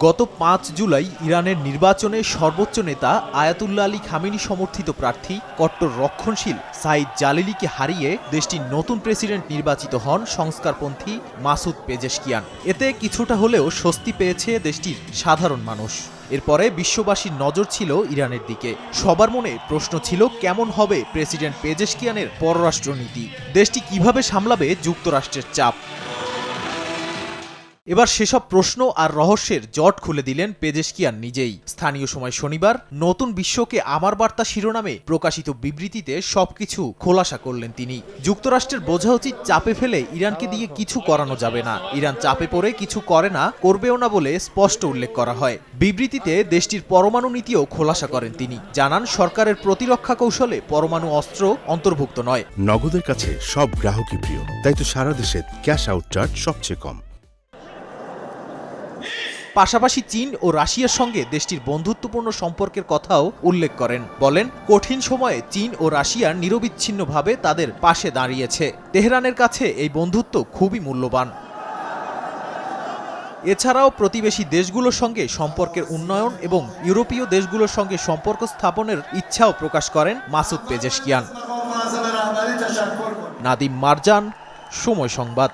গত পাঁচ জুলাই ইরানের নির্বাচনে সর্বোচ্চ নেতা আয়াতুল্লা আলী খামিনি সমর্থিত প্রার্থী কট্টর রক্ষণশীল সাইদ জালিলিকে হারিয়ে দেশটির নতুন প্রেসিডেন্ট নির্বাচিত হন সংস্কারপন্থী মাসুদ পেজেশকিয়ান। এতে কিছুটা হলেও স্বস্তি পেয়েছে দেশটির সাধারণ মানুষ। এরপরে বিশ্ববাসীর নজর ছিল ইরানের দিকে। সবার মনে প্রশ্ন ছিল, কেমন হবে প্রেসিডেন্ট পেজেশকিয়ানের পররাষ্ট্রনীতি? দেশটি কীভাবে সামলাবে যুক্তরাষ্ট্রের চাপ? এবার সেসব প্রশ্ন আর রহস্যের জট খুলে দিলেন পেজেশকিয়ান নিজেই। স্থানীয় সময় শনিবার নতুন বিশ্বকে আমার বার্তা শিরোনামে প্রকাশিত বিবৃতিতে সবকিছু খোলাসা করলেন তিনি। যুক্তরাষ্ট্রের বোঝা উচিত চাপে ফেলে ইরানকে দিয়ে কিছু করানো যাবে না। ইরান চাপে পড়ে কিছু করে না, করবেও না বলে স্পষ্ট উল্লেখ করা হয়। বিবৃতিতে দেশটির পরমাণু নীতিও খোলাসা করেন তিনি। জানান, সরকারের প্রতিরক্ষা কৌশলে পরমাণু অস্ত্র অন্তর্ভুক্ত নয়। নগদের কাছে সব গ্রাহকই প্রিয়, তাই তো সারা দেশে ক্যাশ আউট চার্জ সবচেয়ে কম। পাশাপাশি চীন ও রাশিয়ার সঙ্গে দেশটির বন্ধুত্বপূর্ণ সম্পর্কের কথাও উল্লেখ করেন। বলেন, কঠিন সময়ে চীন ও রাশিয়া নিরবিচ্ছিন্নভাবে তাদের পাশে দাঁড়িয়েছে। তেহরানের কাছে এই বন্ধুত্ব খুবই মূল্যবান। এছাড়াও প্রতিবেশী দেশগুলোর সঙ্গে সম্পর্কের উন্নয়ন এবং ইউরোপীয় দেশগুলোর সঙ্গে সম্পর্ক স্থাপনের ইচ্ছাও প্রকাশ করেন মাসুদ পেজেশকিয়ান। নাদিম মারজান, সময় সংবাদ।